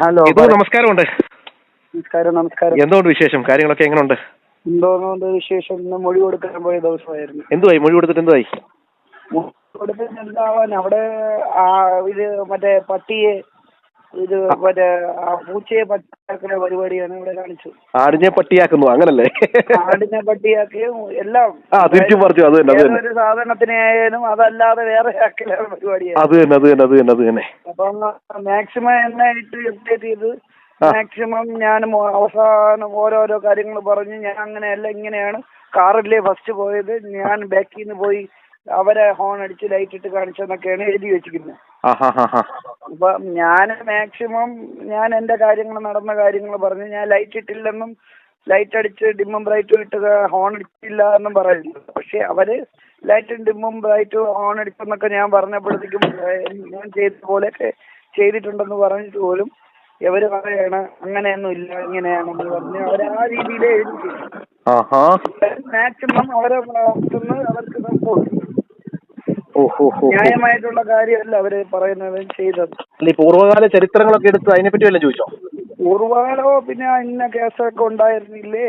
Hello ഇത് നമസ്കാരമുണ്ട്. നമസ്കാരം നമസ്കാരം. എന്തുകൊണ്ട് വിശേഷം? കാര്യങ്ങളൊക്കെ എങ്ങനെയുണ്ട് എന്തോന്നുണ്ട് വിശേഷം? ഇന്ന് മൊഴി കൊടുക്കാൻ പോയ ദിവസമായിരുന്നു. എന്തുവായി? മൊഴി കൊടുത്തിട്ട് എന്തുവായി? കൊടുത്തിട്ട് എന്താവാൻ? അവിടെ ആ ഇത് മറ്റേ പട്ടിയെ ഇത് മറ്റേ ആ പൂച്ചയെ പട്ടിയാക്കുന്ന പരിപാടിയാണ് ഇവിടെ കാണിച്ചു ആടിനെ പട്ടിയാക്കുന്നു. അങ്ങനല്ലേ? ആടിനെ പട്ടിയാക്കിയും എല്ലാം. ആ, തിരിച്ചു മറിച്ചും, അത് തന്നെ, അത് തന്നെ. ഏതൊരു സാധനത്തിനായാലും അതല്ലാതെ വേറെ ആക്കലാണ് പരിപാടിയാണ്. അത് തന്നെ അത് തന്നെ അത് തന്നെ അത് തന്നെ. അപ്പം മാക്സിമം എന്നായിട്ട് അപ്ഡേറ്റ് ചെയ്ത് മാക്സിമം ഞാൻ അവസാനം ഓരോരോ കാര്യങ്ങൾ പറഞ്ഞ് ഞാൻ അങ്ങനെയല്ല ഇങ്ങനെയാണ്. കാറില്ലേ ഫസ്റ്റ് പോയത്. ഞാൻ ബാക്കിൽ നിന്ന് പോയി അവരെ ഹോൺ അടിച്ച് ലൈറ്റ് ഇട്ട് കാണിച്ചെന്നൊക്കെയാണ് എഴുതി വെച്ചിരിക്കുന്നത് അപ്പൊ ഞാൻ മാക്സിമം ഞാൻ എന്റെ കാര്യങ്ങൾ നടന്ന കാര്യങ്ങൾ പറഞ്ഞ് ഞാൻ ലൈറ്റ് ഇട്ടില്ലെന്നും ലൈറ്റ് അടിച്ച് ഡിമ്മും ബ്രൈറ്റും ഇട്ട് ഹോൺ അടിച്ചില്ല എന്നും പറയുന്നു പക്ഷെ അവർ ലൈറ്റും ഡിമ്മും ബ്രൈറ്റും ഓൺ അടിച്ചെന്നൊക്കെ ഞാൻ പറഞ്ഞപ്പോഴത്തേക്കും ഞാൻ ചെയ്ത പോലെയൊക്കെ ചെയ്തിട്ടുണ്ടെന്ന് പറഞ്ഞിട്ട് പോലും ഇവർ പറയാണ് അങ്ങനെയൊന്നും ഇല്ല ഇങ്ങനെയാണെന്ന് പറഞ്ഞ് അവർ ആ രീതിയിൽ എഴുതി മാക്സിമം അവരെ ഭാഗത്തുനിന്ന് അവർക്ക് സപ്പോർട്ട് ന്യായമായിട്ടുള്ള കാര്യമല്ല അവർ പറയുന്നത് ചെയ്തത്. ഈ പൂർവകാല ചരിത്രങ്ങളൊക്കെ എടുത്ത് അതിനെപ്പറ്റി വല്ലതും ചോദിച്ചോ? പൂർവകാലോ പിന്നെ ഇന്ന കേസൊക്കെ ഉണ്ടായിരുന്നില്ലേ.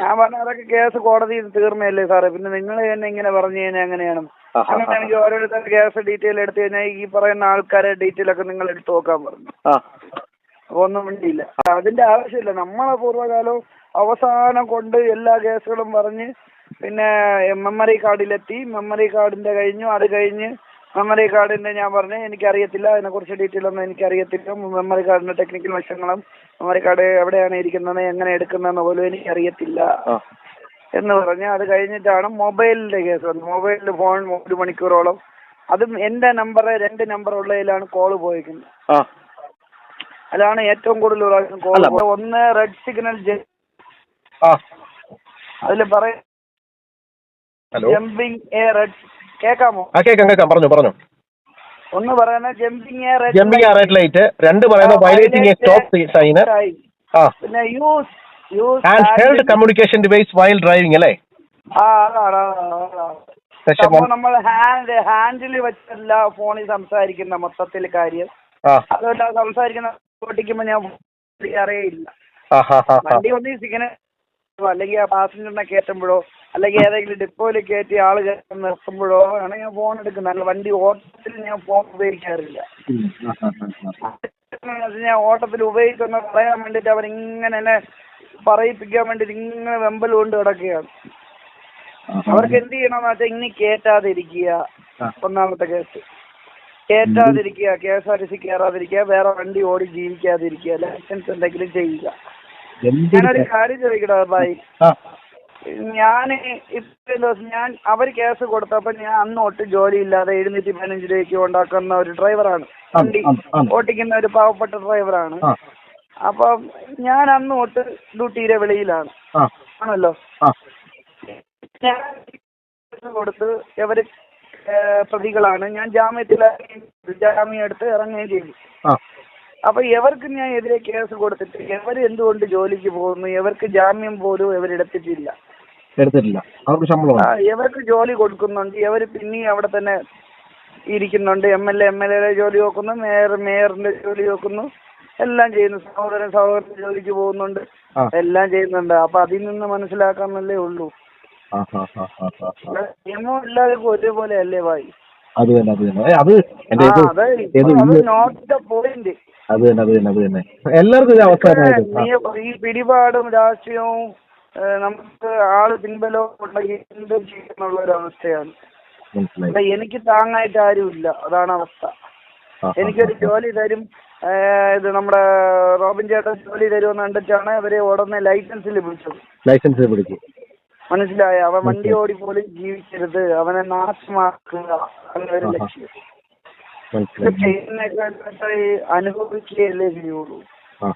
ഞാൻ പറഞ്ഞ അതൊക്കെ കേസ് കോടതിയിൽ തീർന്നല്ലേ സാറേ. പിന്നെ നിങ്ങൾ തന്നെ ഇങ്ങനെ പറഞ്ഞു കഴിഞ്ഞാൽ എങ്ങനെയാണ്. അങ്ങനെയാണെങ്കിൽ ഓരോരുത്തരുടെ കേസ് ഡീറ്റെയിൽ എടുത്തു കഴിഞ്ഞാൽ ഈ പറയുന്ന ആൾക്കാരെ ഡീറ്റെയിൽ ഒക്കെ നിങ്ങൾ എടുത്തു നോക്കാൻ പറഞ്ഞു. അപ്പൊ ഒന്നും വേണ്ടിയില്ല അതിന്റെ ആവശ്യമില്ല. നമ്മളെ പൂർവകാലവും അവസാനം കൊണ്ട് എല്ലാ കേസുകളും പറഞ്ഞ് പിന്നെ മെമ്മറി കാർഡിലെത്തി. മെമ്മറി കാർഡിന്റെ കഴിഞ്ഞു. അത് കഴിഞ്ഞ് മെമ്മറി കാർഡിന്റെ ഞാൻ പറഞ്ഞു എനിക്കറിയത്തില്ല അതിനെക്കുറിച്ച് ഡീറ്റെയിൽ ഒന്നും എനിക്കറിയത്തില്ല. മെമ്മറി കാർഡിന്റെ ടെക്നിക്കൽ വശങ്ങളും മെമ്മറി കാർഡ് എവിടെയാണ് ഇരിക്കുന്നത് എങ്ങനെ എടുക്കുന്നതെന്ന് പോലും എനിക്കറിയത്തില്ല. എന്ന് പറഞ്ഞ് അത് കഴിഞ്ഞിട്ടാണ് മൊബൈലിന്റെ കേസ് വന്നത്. മൊബൈലിൽ ഫോൺ ഒരു മണിക്കൂറോളം. അതും എന്റെ നമ്പർ രണ്ട് നമ്പർ ഉള്ളതിലാണ് കോൾ പോയിക്കുന്നത്. അതാണ് അതിലാണ് ഏറ്റവും കൂടുതൽ പ്രാവശ്യം കോൾ ഒന്ന് റെഡ് സിഗ്നൽ അതിൽ പറയും ജമ്പിങ് എ റെഡ് കേക്കാമോ? ആ കേൾക്കാം കേൾക്കാം പറഞ്ഞു പറഞ്ഞു. ഒന്ന് പറയുന്നത് ജമ്പിങ് ജമ്പിങ് റെഡ് ലൈറ്റ് രണ്ട് പറയുന്നത് വയലേറ്റിംഗ് എ സ്റ്റോപ്പ് സൈന് ആ. പിന്നെ use use and held communication device while driving അല്ലേ? ആ അതാണ് നമ്മൾ ഹാൻഡ് ഹാൻഡിൽ വെച്ചല്ല ഫോണിൽ സംസാരിക്കുന്ന മൊത്തത്തിൽ കാര്യം. അതുകൊണ്ട് സംസാരിക്കുന്ന ഓട്ടിക്കുമ്പോ ഞാൻ അറിയില്ല വണ്ടി ഒന്ന് സിഗ്നൽ അല്ലെങ്കിൽ ആ പാസഞ്ചറിനെ കയറ്റുമ്പോഴോ? അല്ലെങ്കിൽ ഏതെങ്കിലും ഡിപ്പോയിൽ കയറ്റി ആൾ കയറ്റി നിർത്തുമ്പോഴോ? ആണ് ഞാൻ ഫോൺ എടുക്കുന്നത് അല്ല വണ്ടി ഓട്ടത്തിൽ ഞാൻ ഫോൺ ഉപയോഗിക്കാറില്ല. ഞാൻ ഓട്ടത്തിൽ ഉപയോഗിക്കുന്ന പറയാൻ വേണ്ടിട്ട് അവരിങ്ങനെ എന്നെ പറയിപ്പിക്കാൻ വേണ്ടി ഇങ്ങനെ വെമ്പൽ കൊണ്ട് കിടക്കുകയാണ് അവർക്ക് എന്ത് ചെയ്യണമെന്ന് വെച്ചാൽ ഇനി കയറ്റാതിരിക്കുക ഒന്നാമത്തെ case. കയറ്റാതിരിക്കുക K S R T C കയറാതിരിക്കുക വേറെ വണ്ടി ഓടി ജീവിക്കാതിരിക്കുക. ലൈസൻസ് എന്തെങ്കിലും ചെയ്യുക. ഞാനൊരു കാര്യം ചോദിക്കട്ടെ ബായി? ഞാൻ ഞാൻ ഇത്രയും ദിവസം ഞാൻ അവർ കേസ് കൊടുത്തപ്പോ ഞാൻ അന്ന് ഒട്ടും ജോലി ഇല്ലാതെ എഴുന്നൂറ്റി പതിനഞ്ച് രൂപയ്ക്ക് ഉണ്ടാക്കുന്ന ഒരു ഡ്രൈവറാണ് വണ്ടി. ഓട്ടിക്കുന്ന ഒരു പാവപ്പെട്ട ഡ്രൈവറാണ് അപ്പൊ ഞാൻ അന്ന് തൊട്ട് ഡ്യൂട്ടിയിലെ വെളിയിലാണ്. ആണല്ലോ? ഞാൻ കൊടുത്ത് ഇവർ പ്രതികളാണ്. ഞാൻ ജാമ്യത്തിൽ ജാമ്യം എടുത്ത് ഇറങ്ങുകയും ചെയ്തു. അപ്പൊ ഇവർക്ക് ഞാൻ എതിരെ കേസ് കൊടുത്തിട്ട് ഇവർ എന്തുകൊണ്ട് ജോലിക്ക് പോകുന്നു? എവർക്ക് ജാമ്യം പോലും ഇവരെടുത്തിട്ടില്ല എടുത്തിട്ടില്ല. അവർക്ക് ശമ്പളം ആ, ഇവർക്ക് ജോലി കൊടുക്കുന്നുണ്ട്? ഇവർ പിന്നെയും അവിടെ തന്നെ ഇരിക്കുന്നുണ്ട്? M L A M L എയുടെ ജോലി നോക്കുന്നു മേയർ മേയറിന്റെ ജോലി നോക്കുന്നു. എല്ലാം ചെയ്യുന്നു. സഹോദരൻ സഹോദരൻ ജോലിക്ക് പോകുന്നുണ്ട്. എല്ലാം ചെയ്യുന്നുണ്ട്. അപ്പൊ അതിൽ നിന്ന് മനസ്സിലാക്കാന്നല്ലേ ഉള്ളൂ. നിയമം എല്ലാവർക്കും ഒരേപോലെ അല്ലേ ഭായി? അത് തന്നെ അത് തന്നെ. അത് എന്റെ അതെ തന്നെ അത് തന്നെ അത് തന്നെ. എല്ലാവർക്കും ഒരു അവസാനമായിട്ട് ഈ പിടിപാടും രാഷ്ട്രീയവും നമുക്ക് ആൾ പിൻബലവും ഉണ്ടെങ്കിൽ എന്തും ചെയ്യുന്നുള്ള ഒരു അവസ്ഥയാണ്. എനിക്ക് താങ്ങായിട്ട് ആരുമില്ല. അതാണ് അവസ്ഥ. എനിക്കൊരു ജോലി തരും. ഇത് നമ്മുടെ റോബിൻ ചേട്ടൻ ജോലി തരുമെന്ന് കണ്ടിട്ടാണ് അവരെ ഉടനെ ലൈസൻസിൽ വിളിച്ചത്. ലൈസൻസിൽ പിടിക്കും മനസ്സിലായോ? അവൻ വണ്ടി ഓടി പോലും ജീവിക്കരുത്. അവനെ നാശമാക്കുക. അങ്ങനെ ഒരു. ലക്ഷ്യം. അനുഭവിക്കുകയല്ലേ ചെയ്യുള്ളൂ.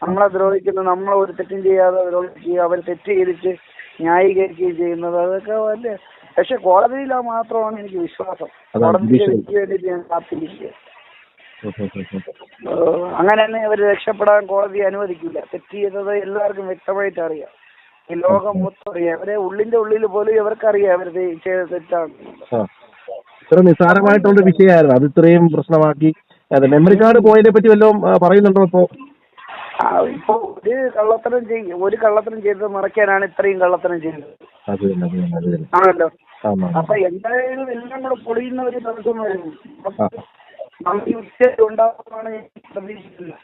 നമ്മളെ ദ്രോഹിക്കുന്ന നമ്മളെ ഒരു തെറ്റും ചെയ്യാതെ ദ്രോഹിക്കുക അവർ തെറ്റ് ചെയ്തിട്ട് ന്യായീകരിക്കുകയും ചെയ്യുന്നത് അതൊക്കെ വലിയ പക്ഷെ കോടതിയിലാ മാത്രമാണ് എനിക്ക് വിശ്വാസം. വിധിക്ക് വേണ്ടിയിട്ട് ഞാൻ കാത്തിരിക്കുക അങ്ങനെ തന്നെ അവർ രക്ഷപ്പെടാൻ കോടതി അനുവദിക്കില്ല. തെറ്റ് ചെയ്തത് എല്ലാവർക്കും വ്യക്തമായിട്ട് അറിയാം. ഈ ലോകം മൊത്തം അറിയാം. ഉള്ളിന്റെ ഉള്ളിൽ പോലും ഇവർക്കറിയാം അവർ ചെയ്ത തെറ്റാണ്. ഇത്ര നിസ്സാരമായിട്ടുള്ള വിഷയമായിരുന്നു. അത് ഇത്രയും പ്രശ്നമാക്കി. അതെ മെമ്മറി കാർഡ് പോയതിനെ പറ്റി വല്ലതും പറയുന്നുണ്ടോ ഇപ്പോ? ഇപ്പൊ ഒരു കള്ളത്തരം ചെയ് ഒരു കള്ളത്തരം ചെയ്തത് മറയ്ക്കാനാണ് ഇത്രയും കള്ളത്തരം ചെയ്തത്. ആണല്ലോ. അപ്പൊ എന്തായാലും എല്ലാം കൂടെ പൊളിയുന്ന ഒരു ദിവസം വരും. നമുക്ക് ഉച്ച ഉണ്ടാവുമെന്നാണ് ഞാൻ പ്രതീക്ഷിക്കുന്നത്.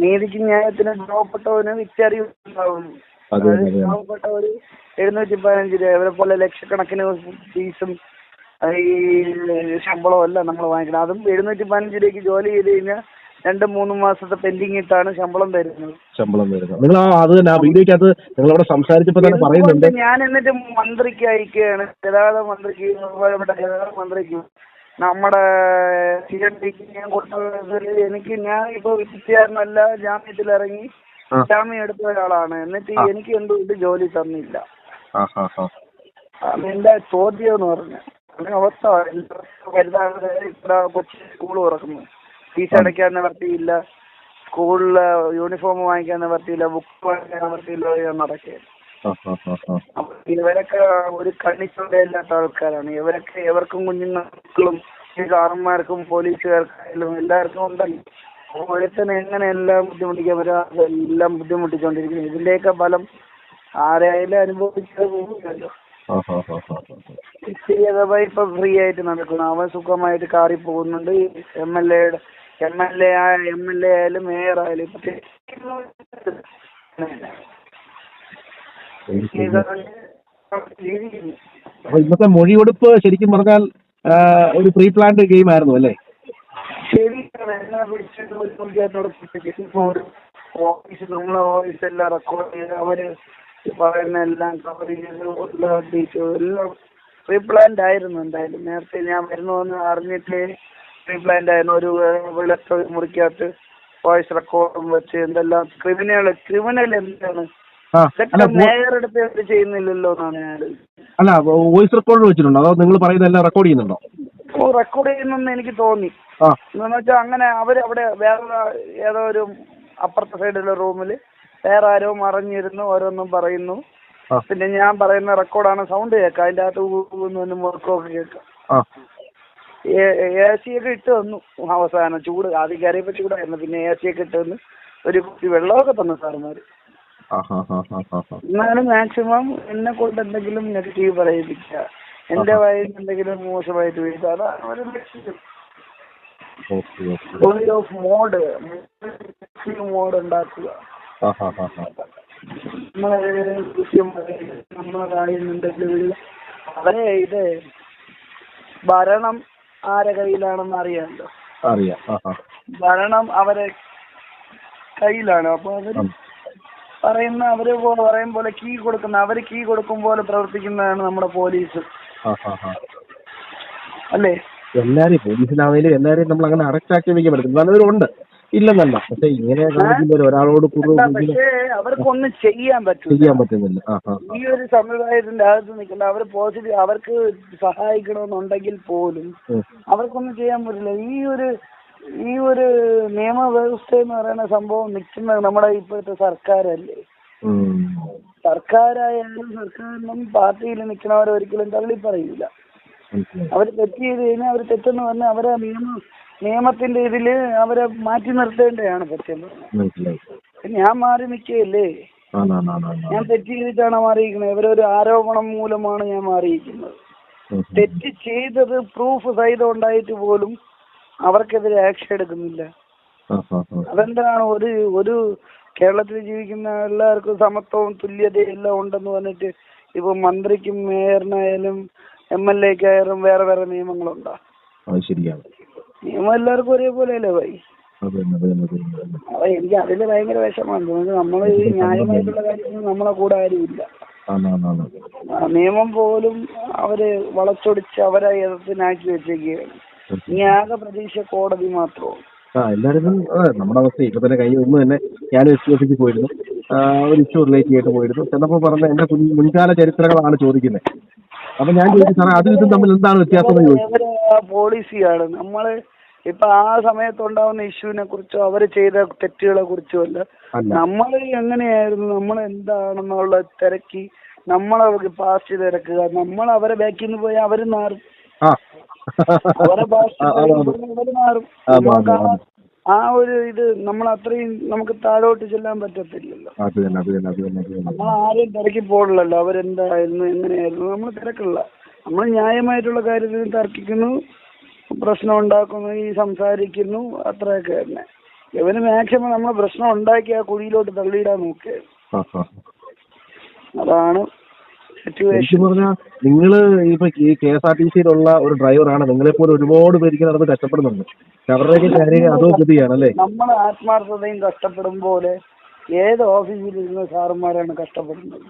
നീതിക്ക് ന്യായത്തിന് പാവപ്പെട്ടവന് വിച്ചറിവ് ഉണ്ടാവും അതെ, അതെ, അതെ. പാവപ്പെട്ട ഒരു എഴുന്നൂറ്റി പതിനഞ്ച് രൂപ. ഇവരെ പോലെ ലക്ഷക്കണക്കിന് ഫീസും ഈ ശമ്പളവും അല്ല നമ്മൾ വാങ്ങിക്കണം. അതും എഴുന്നൂറ്റി പതിനഞ്ച് രൂപയ്ക്ക് ജോലി ചെയ്ത് കഴിഞ്ഞാൽ രണ്ടും മൂന്നും മാസത്തെ പെൻഡിങ് ഇട്ടാണ് ശമ്പളം തരുന്നത്. ശമ്പളം തരുന്നത്. നിങ്ങൾ അത് തന്നെ ആ വീഡിയോക്കകത്ത് നിങ്ങൾ അവിടെ സംസാരിച്ചപ്പോൾ തന്നെ പറയുന്നുണ്ട്. ഞാൻ എന്നിട്ട് മന്ത്രിക്ക് അയക്കുകയാണ് ഗതാഗത മന്ത്രിക്ക് ഗതാഗത മന്ത്രിക്ക് നമ്മുടെ സി എം ഡിക്ക് ഞാൻ എനിക്ക് ഞാൻ ഇപ്പൊ വിദ്യാർത്ഥനല്ല ജാമ്യത്തിൽ ഇറങ്ങി. ജാമ്യം എടുത്ത ഒരാളാണ്. എന്നിട്ട് എനിക്ക് എന്തുകൊണ്ട് ജോലി തന്നില്ല. എന്റെ ചോദ്യം എന്ന് പറഞ്ഞു അങ്ങനെ അവസ്ഥ. വലുതാകാതെ ഇവിടെ കൊച്ചു സ്കൂൾ തുറക്കുന്നു. ഫീസ് അടയ്ക്കാൻ നിവർത്തിയില്ല സ്കൂളിൽ യൂണിഫോം വാങ്ങിക്കാൻ നിവർത്തിയില്ല ബുക്ക് വാങ്ങിക്കാൻ നിവർത്തിയില്ല ഞാൻ നടക്കുകയാണ് ഇവരൊക്കെ ഒരു കണ്ണിച്ചുണ്ടയില്ലാത്ത ആൾക്കാരാണ്. ഇവരൊക്കെ ഇവർക്കും കുഞ്ഞുങ്ങൾക്കും ഈ പോലീസുകാർക്കായാലും എല്ലാവർക്കും ഉണ്ടല്ലോ. തന്നെ എങ്ങനെ എല്ലാം ബുദ്ധിമുട്ടിക്കാൻ പറ്റും? എല്ലാം ബുദ്ധിമുട്ടിച്ചോണ്ടിരിക്കുന്നു. ഇതിന്റെയൊക്കെ ഫലം ആരായാലും അനുഭവിച്ചത് പോകുമല്ലോ ഇപ്പൊ ഫ്രീ ആയിട്ട് നടക്കുന്നു. അവൻ സുഖമായിട്ട് കാറി പോകുന്നുണ്ട്. എം എൽ എയുടെ M L A M L A ആയാലും മേയർ ആയാലും ഇപ്പൊ. അപ്പൊ ഇന്നത്തെ മൊഴിയെടുപ്പ് ശരിക്കും പറഞ്ഞാൽ ഒരു പ്രീ പ്ലാൻഡ് ഗെയിം ആയിരുന്നു അല്ലേ? ഓഫീസ് നമ്മളെ ഓഫീസ് എല്ലാം റെക്കോർഡ് ചെയ്ത് അവർ പറയുന്ന എല്ലാം കവർ ചെയ്ത് എല്ലാം ഡീറ്റെയിൽ എല്ലാം പ്രീ പ്ലാൻഡ് ആയിരുന്നു എന്തായാലും. നേരത്തെ ഞാൻ വരുന്നുവെന്ന് അറിഞ്ഞിട്ട് പ്രീ പ്ലാൻഡ് ആയിരുന്നു. ഒരു വെള്ളത്തെ മുറിക്കകത്ത് വോയിസ് റെക്കോർഡും വെച്ച് എന്തെല്ലാം ക്രിമിനൽ ക്രിമിനൽ എന്താണ് ചെയ്യുന്നില്ലല്ലോ എന്നാണ് അല്ല വോയിസ് റെക്കോർഡ് വെച്ചിട്ടുണ്ടോ? അതോ നിങ്ങൾ പറയുന്നതെല്ലാം റെക്കോർഡ് ചെയ്യുന്നുണ്ടോ? ഓ റെക്കോർഡ് ചെയ്യുന്നെന്ന് എനിക്ക് തോന്നി. എന്ന് വെച്ചാൽ അങ്ങനെ അവർ അവിടെ വേറെ ഏതോ ഒരു അപ്പുറത്തെ സൈഡിലെ റൂമിൽ വേറെ ആരോ മറിഞ്ഞിരുന്നു ഓരോന്നും പറയുന്നു. പിന്നെ ഞാൻ പറയുന്ന റെക്കോർഡാണ് സൗണ്ട് കേൾക്കാം. അതിന്റെ അകത്ത് ഊന്ന് മുറുക്കമൊക്കെ കേൾക്കാം. എ സി ഒക്കെ ഇട്ട് തന്നു അവസാനം ചൂട്. ആദ്യം കയറിയപ്പോ ചൂടായിരുന്നു. പിന്നെ എ സി ഒക്കെ ഇട്ട് തന്നു ഒരു കുപ്പി വെള്ളമൊക്കെ തന്നു ആ എന്നാലും മാക്സിമം എന്നെ കൊണ്ട് എന്തെങ്കിലും നെഗറ്റീവ് പറയിപ്പിക്കുക. എന്റെ വായിൽ എന്തെങ്കിലും മോശമായിട്ട് വീഴ്ച അതാണ് അവർ ലക്ഷ്യം. ഓക്കെ ഓഫ് മോഡ് മോഡ് ഉണ്ടാക്കുക. നമ്മളെ കൃത്യം അവരെ ഇത് ഭരണം ആരെ കയ്യിലാണെന്ന് അറിയാമല്ലോ. അറിയാം. ഭരണം അവരെ കയ്യിലാണ്. അപ്പൊ അവർ. പറയുന്ന അവർ പറയും പോലെ കീ കൊടുക്കുന്ന അവർ കീ കൊടുക്കും പോലെ പ്രവർത്തിക്കുന്നതാണ് നമ്മുടെ പോലീസ്. അല്ലേ? എല്ലാരെയും പോലീസിലാണെങ്കിലും എല്ലാരെയും നമ്മൾ അങ്ങനെ അറസ്റ്റ് വെക്കാൻ പറ്റും നല്ലവരുണ്ട് ഇല്ലെന്നല്ല. പക്ഷെ ഇങ്ങനെ കാണിക്കുമ്പോൾ ഒരാളോട് അവർക്കൊന്നും ചെയ്യാൻ ചെയ്യാൻ പറ്റുന്നില്ല. ഈ ഒരു സമുദായത്തിന്റെ അകത്ത് നിൽക്കുന്ന അവർ പോസിറ്റീവ് അവർക്ക് സഹായിക്കണമെന്നുണ്ടെങ്കിൽ പോലും. അവർക്കൊന്നും ചെയ്യാൻ പറ്റില്ല. ഈ ഒരു ഈ ഒരു നിയമവ്യവസ്ഥ എന്ന് പറയുന്ന സംഭവം നിൽക്കുന്നത് നമ്മുടെ ഇപ്പോഴത്തെ സർക്കാരല്ലേ. സർക്കാരായാലും സർക്കാരിനും പാർട്ടിയിൽ നിൽക്കുന്നവരെ ഒരിക്കലും തള്ളി പറയില്ല അവർ അവർ തെറ്റ് ചെയ്ത് കഴിഞ്ഞാൽ അവർ തെറ്റെന്ന് പറഞ്ഞാൽ അവരെ നിയമ നിയമത്തിന്റെ ഇതിൽ അവരെ മാറ്റി നിർത്തേണ്ടതാണ് സത്യം ഞാൻ മാറി നിൽക്കുകയല്ലേ? ഞാൻ തെറ്റ് ചെയ്തിട്ടാണ് മാറിയിരിക്കുന്നത്? ഇവരൊരു ആരോപണം മൂലമാണ് ഞാൻ മാറിയിരിക്കുന്നത്. തെറ്റ് ചെയ്തത് പ്രൂഫ് സഹിതം ഉണ്ടായിട്ട് പോലും അവർക്കെതിരെ ആക്ഷൻ എടുക്കുന്നില്ല. അതെന്താണ് ഒരു ഒരു കേരളത്തിൽ ജീവിക്കുന്ന എല്ലാവർക്കും സമത്വവും തുല്യതയും എല്ലാം ഉണ്ടെന്ന് പറഞ്ഞിട്ട് ഇപ്പൊ മന്ത്രിക്കും മേയറിനായാലും എം എൽ എക്കായാലും വേറെ വേറെ നിയമങ്ങളുണ്ടോ? ശരിയാണ്. നിയമം എല്ലാവർക്കും ഒരേപോലെ അല്ലേ ഭായി. അപ്പൊ എനിക്ക് അതിൽ ഭയങ്കര വിഷമമാണ് തോന്നുന്നത് നമ്മൾ ഈ ന്യായമായിട്ടുള്ള കാര്യത്തിന് നമ്മളെ കൂടെ ആരുമില്ല. നിയമം പോലും അവർ വളച്ചൊടിച്ച് അവരെ യഥത്തിനാക്കി വെച്ചേക്കുകയാണ്. ഇനി ആകെ പ്രതീക്ഷ കോടതി മാത്രമാണ് ആ എല്ലാവരും നമ്മുടെ അവസ്ഥ ഇപ്പൊ തന്നെ കഴിഞ്ഞ ഒന്ന് തന്നെ ഞാൻ എസ് ഓഫീസിൽ പോയിരുന്നു. ഒരു ഇഷ്യൂ റിലേറ്റ് ചെയ്തിട്ട് പോയിരുന്നു. ചെന്നപ്പോൾ പറഞ്ഞ എന്റെ മുൻകാല ചരിത്രങ്ങളാണ് ചോദിക്കുന്നത് അപ്പൊ ഞാൻ ചോദിച്ചു സാറേ അതും ഇതും തമ്മിൽ എന്താണ് വ്യത്യാസം? പോളിസിയാണ് നമ്മൾ ഇപ്പൊ ആ സമയത്തുണ്ടാവുന്ന ഇഷ്യൂവിനെ കുറിച്ചോ അവർ ചെയ്ത തെറ്റുകളെ കുറിച്ചോ അല്ല. നമ്മൾ എങ്ങനെയായിരുന്നു? നമ്മൾ എന്താണെന്നുള്ള തിരക്കി നമ്മളെ പാസ്റ്റ് തിരക്കുക. നമ്മൾ അവരെ ബാക്കിൽ നിന്ന് പോയാൽ അവർ മാറും. ആ ഒരു ഇത് നമ്മൾ അത്രയും നമുക്ക് താഴോട്ട് ചെല്ലാൻ പറ്റത്തില്ലല്ലോ. നമ്മൾ ആരെയും തിരക്കി പോകണല്ലോ അവരെന്തായിരുന്നു എങ്ങനെയായിരുന്നു നമ്മൾ തിരക്കില്ല നമ്മൾ ന്യായമായിട്ടുള്ള കാര്യത്തിൽ തർക്കിക്കുന്നു പ്രശ്നം ഉണ്ടാക്കുന്നു ഈ സംസാരിക്കുന്നു അത്രയൊക്കെ തന്നെ. ഇവന് മാക്സിമം നമ്മൾ പ്രശ്നം ഉണ്ടാക്കി ആ കുഴിയിലോട്ട് തള്ളിയിടാൻ നോക്കിയത് അതാണ് ശരിക്കും പറഞ്ഞാൽ നിങ്ങൾ ഇപ്പൊ ഈ കെ എസ് ആർ ടി സിയിലുള്ള ഒരു ഡ്രൈവറാണ് നിങ്ങളെ പോലെ ഒരുപാട് പേരിക്ക് നടന്ന് കഷ്ടപ്പെടുന്നുണ്ട്. അവരുടെയൊക്കെ കാര്യം അതോ ഗതിയാണ് അല്ലേ നമ്മൾ ആത്മാർത്ഥതയും കഷ്ടപ്പെടും പോലെ ഏത് ഓഫീസിൽ ഇരുന്ന സാറുമാരാണ് കഷ്ടപ്പെടുന്നത്.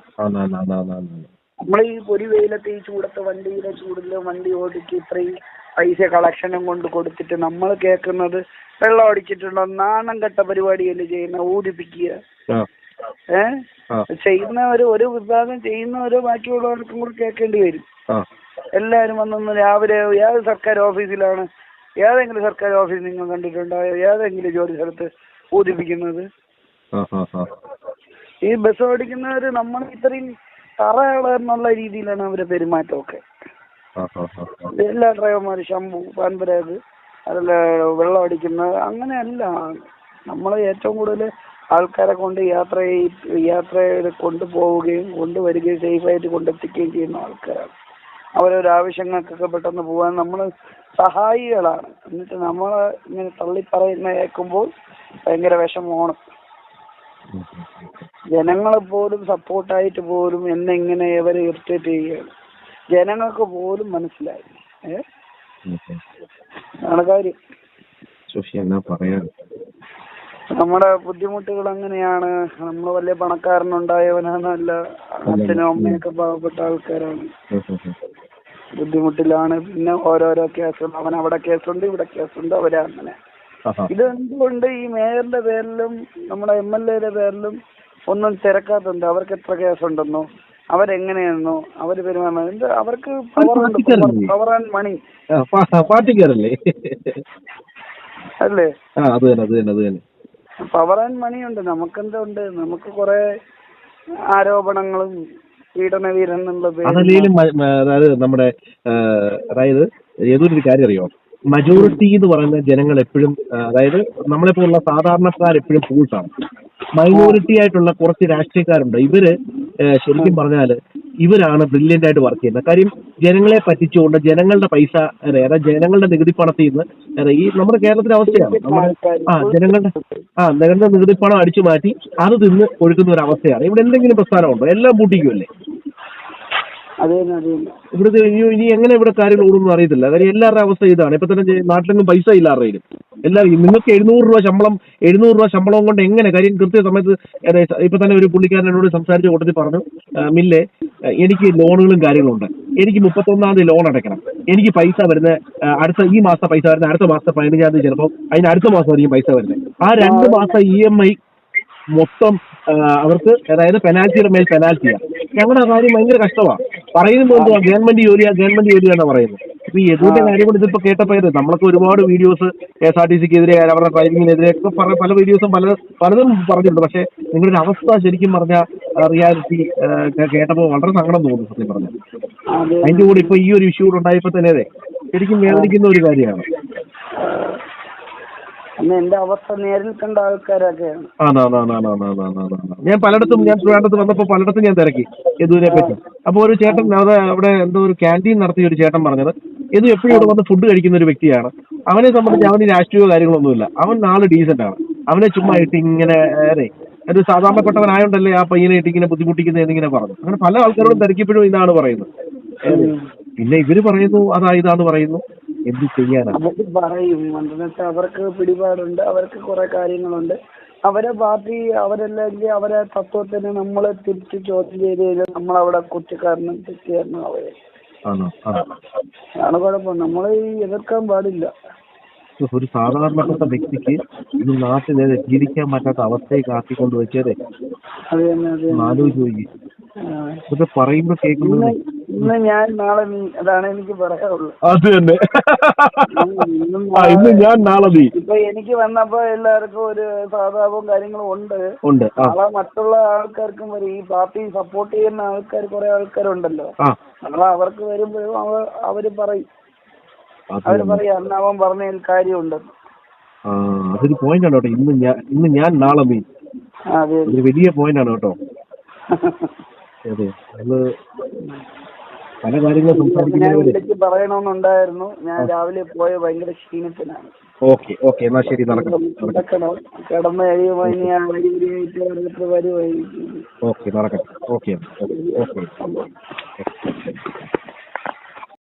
നമ്മൾ ഈ ഒരു വെയിലത്ത് ഈ ചൂടത്ത് വണ്ടിയിലെ ചൂടിൽ വണ്ടി ഓടിച്ച് ഇത്രയും പൈസ കളക്ഷനും കൊണ്ട് കൊടുത്തിട്ട് നമ്മൾ കേൾക്കുന്നത് വെള്ളം അടിച്ചിട്ടുണ്ടോ നാണം കെട്ട പരിപാടിയല്ലേ ചെയ്യുന്ന ഊതിപ്പിക്കുക? ആ. ചെയ്യുന്ന ഒരു ഒരു വിഭാഗം ചെയ്യുന്ന ഒരു ബാക്കിയുള്ളവർക്കും കൂടി കേൾക്കേണ്ടി വരും. എല്ലാവരും വന്നൊന്ന് രാവിലെ ഏത് സർക്കാർ ഓഫീസിലാണ്? ഏതെങ്കിലും സർക്കാർ ഓഫീസ് നിങ്ങൾ കണ്ടിട്ടുണ്ടോ? ഏതെങ്കിലും ജോലി സ്ഥലത്ത് ആ ഈ ബസ് ഓടിക്കുന്നവര് നമ്മൾ ഇത്രയും തറയാളെന്നുള്ള രീതിയിലാണ് അവരുടെ പെരുമാറ്റമൊക്കെ. എല്ലാ ഡ്രൈവർമാരും ശംഭു പാൻപരാഗ് അതല്ല വെള്ളം അടിക്കുന്നത് അങ്ങനെയല്ല. നമ്മൾ ഏറ്റവും കൂടുതൽ ആൾക്കാരെ കൊണ്ട് യാത്ര ചെയ്- യാത്ര ചെയ്ത് കൊണ്ടുപോവുകയും കൊണ്ടുവരികയും സേഫായിട്ട് കൊണ്ടെത്തിക്കുകയും ചെയ്യുന്ന ആൾക്കാരാണ്. അവരൊരു ആവശ്യങ്ങൾക്കൊക്കെ പെട്ടെന്ന് പോകാൻ നമ്മൾ സഹായികളാണ്. എന്നിട്ട് നമ്മൾ ഇങ്ങനെ തള്ളിപ്പറയുന്ന കേൾക്കുമ്പോൾ ഭയങ്കര വിഷമമാണ്. ജനങ്ങളെ പോലും സപ്പോർട്ടായിട്ട് പോലും എന്നെ ഇങ്ങനെ ഇവരെ ഇറിറ്റേറ്റ് ചെയ്യുകയാണ്. ജനങ്ങൾക്ക് പോലും മനസ്സിലായി ഏ? ഉം, ഉം. അതാണ് കാര്യം. എന്നാ നമ്മുടെ ബുദ്ധിമുട്ടുകൾ അങ്ങനെയാണ്. നമ്മൾ വലിയ പണക്കാരനുണ്ടായവനാണല്ല അച്ഛനും അമ്മയൊക്കെ പാവപ്പെട്ട ആൾക്കാരാണ്. ബുദ്ധിമുട്ടിലാണ്. പിന്നെ ഓരോരോ കേസുണ്ട് അവൻ അവിടെ കേസുണ്ട് ഇവിടെ കേസുണ്ട് അവരെ അങ്ങനെ. ഇതെന്തുകൊണ്ട് ഇത് എന്തുകൊണ്ട് ഈ മേയറിന്റെ പേരിലും നമ്മുടെ എം എൽ എയുടെ പേരിലും ഒന്നും തിരക്കാത്തുണ്ട് അവർക്ക് എത്ര കേസുണ്ടെന്നോ? അവരെങ്ങനെയാണെന്നോ? അവർ പെരുമാറുന്നത് എന്ത്? അവർക്ക് പവർ ആൻഡ് മണി പാർട്ടിക്കാരല്ലേ? അല്ലേ? അത് തന്നെ അത് തന്നെ അത് തന്നെ. പവർ ആൻഡ് മണി ഉണ്ട്. നമുക്കെന്താ ഉണ്ട്? നമുക്ക് കുറെ ആരോപണങ്ങളും പീഡന വീരൻ എന്നുള്ള മ- അതായത് നമ്മുടെ അതായത് ഏതൊരു കാര്യം അറിയോ മജോറിറ്റി എന്ന് പറയുന്ന ജനങ്ങൾ എപ്പോഴും അതായത് നമ്മളെ പോലുള്ള സാധാരണക്കാർ എപ്പോഴും ഫൂൾസാണ് മൈനോറിറ്റി ആയിട്ടുള്ള കുറച്ച് രാഷ്ട്രീയക്കാരുണ്ട്. ഇവർ ശരിക്കും പറഞ്ഞാൽ ഇവരാണ് ബ്രില്യന്റ് ആയിട്ട് വർക്ക് ചെയ്യുന്നത്. കാര്യം ജനങ്ങളെ പറ്റിച്ചുകൊണ്ട് ജനങ്ങളുടെ പൈസ അതെ, അതായത് ജനങ്ങളുടെ നികുതി പണത്തിൽ നിന്ന് ഈ നമ്മുടെ കേരളത്തിലെ അവസ്ഥയാണ്. നമ്മുടെ ആ ജനങ്ങളുടെ ആ ജനങ്ങളുടെ നികുതി പണം അടിച്ചു മാറ്റി അത് തിന്ന് ഒഴുക്കുന്ന ഒരു അവസ്ഥയാണ്. ഇവിടെ എന്തെങ്കിലും പ്രസ്ഥാനമുണ്ടോ? എല്ലാം പൂട്ടിക്കുമല്ലേ ഇവിടുത്തെ ഇനി എങ്ങനെ ഇവിടെ കാര്യങ്ങൾ ഓടുന്നു അറിയത്തില്ല. കാര്യം എല്ലാവരുടെ അവസ്ഥ ഇതാണ്. ഇപ്പൊ തന്നെ നാട്ടിലൊന്നും നാട്ടിലെങ്ങും പൈസ ഇല്ല ആരുടെയും എല്ലാവരും നിങ്ങൾക്ക് എഴുന്നൂറ് രൂപ ശമ്പളം എഴുന്നൂറ് രൂപ ശമ്പളം കൊണ്ട് എങ്ങനെ? കാര്യം കൃത്യ സമയത്ത് ഇപ്പൊ തന്നെ ഒരു പുള്ളിക്കാരൻ എന്നോട് സംസാരിച്ച കൂട്ടത്തിൽ പറഞ്ഞു മില്ലേ എനിക്ക് ലോണുകളും കാര്യങ്ങളും ഉണ്ട് എനിക്ക് മുപ്പത്തൊന്നാം തീയതി ലോൺ അടയ്ക്കണം. എനിക്ക് പൈസ വരുന്ന അടുത്ത ഈ മാസത്തെ പൈസ വരുന്ന അടുത്ത മാസത്തെ പതിനഞ്ചാം തീയതി ചിലപ്പോൾ അതിന് അടുത്ത മാസം ആയിരിക്കും പൈസ വരുന്നത്. ആ രണ്ട് മാസം ഇ എം ഐ മൊത്തം അവർക്ക് അതായത് പെനാൽറ്റിയുടെ മേൽ പെനാൽറ്റിയാ ഞങ്ങളുടെ കാര്യം ഭയങ്കര കഷ്ടമാണ്. പറയുന്നത് ഗവൺമെന്റ് ജോലിയാ ഗവൺമെന്റ് ജോലിയാണെന്ന് പറയുന്നത്. അപ്പൊ ഈ യദുവിന്റെ കാര്യം കൊണ്ട് ഇതിപ്പോ കേട്ടപ്പോ നമ്മളൊക്കെ ഒരുപാട് videos K S R T സിക്കെതിരെ അവരുടെ ഡ്രൈവിങ്ങിനെതിരെ ഒക്കെ പറ- പല വീഡിയോസും പല പലതും പറഞ്ഞിട്ടുണ്ട്. പക്ഷെ നിങ്ങളുടെ അവസ്ഥ ശരിക്കും പറഞ്ഞ റിയാലിറ്റി കേട്ടപ്പോ വളരെ സങ്കടം തോന്നുന്നു സത്യം പറഞ്ഞു. അതിന്റെ കൂടെ ഇപ്പൊ ഈ ഒരു ഇഷ്യൂ കൂടെ ഉണ്ടായപ്പോ തന്നെ അതെ ശരിക്കും വേദനിക്കുന്ന ഒരു കാര്യമാണ്. അവസ്ഥ കണ്ട ആൾക്കാരൊക്കെയാണ് ഞാൻ പലയിടത്തും ഞാൻ ട്രിവാൻഡ്രത്ത് വന്നപ്പോ പലയിടത്തും ഞാൻ തിരക്കി യദുവിനെ പറ്റി. അപ്പൊ ഒരു ചേട്ടൻ അവിടെ അവിടെ എന്തോ ഒരു ക്യാന്റീൻ നടത്തിയ ഒരു ചേട്ടൻ പറഞ്ഞത് യദു എപ്പോഴും ഇവിടെ വന്ന് ഫുഡ് കഴിക്കുന്ന ഒരു വ്യക്തിയാണ്. അവനെ സംബന്ധിച്ച് അവന് രാഷ്ട്രീയ കാര്യങ്ങളൊന്നുമില്ല. അവൻ നാളെ ഡീസന്റ് ആണ്. അവനെ ചുമ്മാ ഇട്ട് ഇങ്ങനെ അതെ ഒരു സാധാരണപ്പെട്ടവനായോണ്ടല്ലേ ആ പയ്യനെ ഇട്ട് ഇങ്ങനെ ബുദ്ധിമുട്ടിക്കുന്നത് എന്നിങ്ങനെ പറഞ്ഞു. അങ്ങനെ പല ആൾക്കാരോടും തിരക്കിപ്പോഴും ഇതാണ് പറയുന്നത്. പിന്നെ ഇവർ പറയുന്നു അതാ ഇതാന്ന് പറയുന്നു. എന്ത് ചെയ്യാനാണ് അവർ പറയും അവർക്ക് പിടിപാടുണ്ട് അവർക്ക് കുറെ കാര്യങ്ങളുണ്ട്. അവരെ പാർട്ടി അവരല്ലെങ്കിൽ അവരെ തത്വത്തിന് നമ്മളെ തിരിച്ച് ചോദ്യം ചെയ്ത് കഴിഞ്ഞാൽ നമ്മളവിടെ കുറ്റക്കാരനും തെറ്റുകാരനും അവരെ അതാണ് കുഴപ്പം. നമ്മൾ എതിർക്കാൻ പാടില്ല. ഒരു സാധാരണപ്പെട്ട വ്യക്തിക്ക് ഈ നാട്ടിൽ ജീവിക്കാൻ പറ്റാത്ത അവസ്ഥയെ ആക്കിക്കൊണ്ട് വെച്ചതേ. ആലോചിച്ച് നോക്കി. ഇതൊക്കെ പറയുമ്പോ കേൾക്കുന്നത് ഇന്ന് ഞാൻ നാളെ നീ അതാണ് എനിക്ക് പറയാനുള്ളത്. അത് തന്നെ. ഇന്നും ആ ഇന്ന് ഞാൻ നാളെ നീ. ഇപ്പൊ എനിക്ക് വന്നപ്പോ എല്ലാവർക്കും ഒരു സഹതാപവും കാര്യങ്ങളും ഉണ്ട്. ഉണ്ട് നാളെ മറ്റുള്ള ആൾക്കാർക്കും വരും ഈ പാർട്ടി സപ്പോർട്ട് ചെയ്യുന്ന ആൾക്കാർ കുറെ ആൾക്കാരുണ്ടല്ലോ. നാളെ അവർക്ക് വരുമ്പോഴും അവ അവർ പറയും. അവർ. പറയും അന്ന് അവൻ പറഞ്ഞതിൽ കാര്യമുണ്ടെന്ന് ആ അതൊരു പോയിന്റ് ആണ് കേട്ടോ. ഇന്ന് ഞാൻ ഇന്ന് ഞാൻ നാളെ നീ. ഒരു വലിയ പോയിന്റ് ആണ് കേട്ടോ. അതെ അത് പല കാര്യങ്ങളും സംസാരിക്കുന്നവര്. പറയണമെന്നുണ്ടായിരുന്നു. ഞാൻ രാവിലെ പോയ ഭയങ്കര ക്ഷീണത്തിനാണ് ഓക്കെ ഓക്കെ എന്നാ ശരി നടക്കാം നടക്കാം. നടക്കണം. കിടന്ന് കഴിയുമ്പോൾ ഇനി ആ വരി വരുമായിരിക്കും ഓക്കെ നടക്കട്ടെ. Okay okay